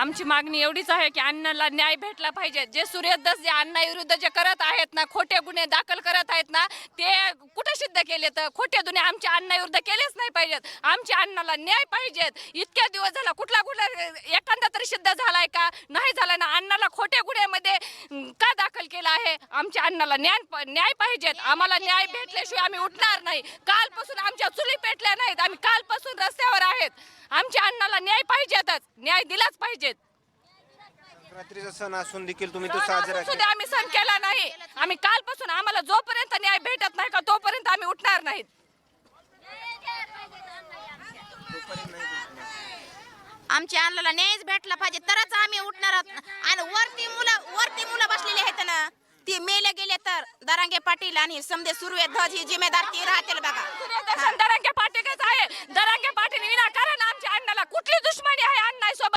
आमची मागणी एवढीच आहे की अण्णाला न्याय भेटला पाहिजे. जे सूर्योदस जे अण्णाविरुद्ध जे करत आहेत ना खोटे गुन्हे दाखल करत आहेत ना ते कुठे सिद्ध केले तर? खोटे गुन्हे आमच्या अण्णाविरुद्ध केलेच नाही पाहिजेत. आमच्या अण्णाला न्याय पाहिजेत. इतक्या दिवस झाला कुठला कुठला एखादा तरी सिद्ध झालाय का? नाही झाला ना. अण्णाला खोटे गुन्ह्यामध्ये का दाखल केला आहे? आमच्या अण्णाला न्याय न्याय पाहिजेत. आम्हाला न्याय भेटल्याशिवाय आम्ही उठणार नाही. कालपासून आमच्या चुली पेटल्या नाहीत. आम्ही कालपासून रस्त्यावर आहेत. आमच्या अण्णाला न्याय पाहिजेतच. न्याय दिलाच पाहिजेत. रात्रीचा सण असून देखील तुम्ही तो साजरा सुद्धा आम्ही सण केला नाही. आम्ही कालपासून आम्हाला जोपर्यंत न्याय भेटत नाही का तोपर्यंत आम्ही उठणार नाहीत. आमच्या अन्नाला न्यायच भेटला पाहिजे तरच आम्ही उठणार आहोत. आणि वरती मुलं वरती मुलं बसलेली आहेत ना ती मेले गेले तर दरांगे पाटील आणि समजे सुरवे ध्वज ही जिम्मेदार ती राहतील बघा सूर्यदर्शन दरांगे पाटीलच आहे दरांगे पाटील विनाकारण आमच्या अण्णाला कुठली दुश्मनी आहे अण्णा सोबत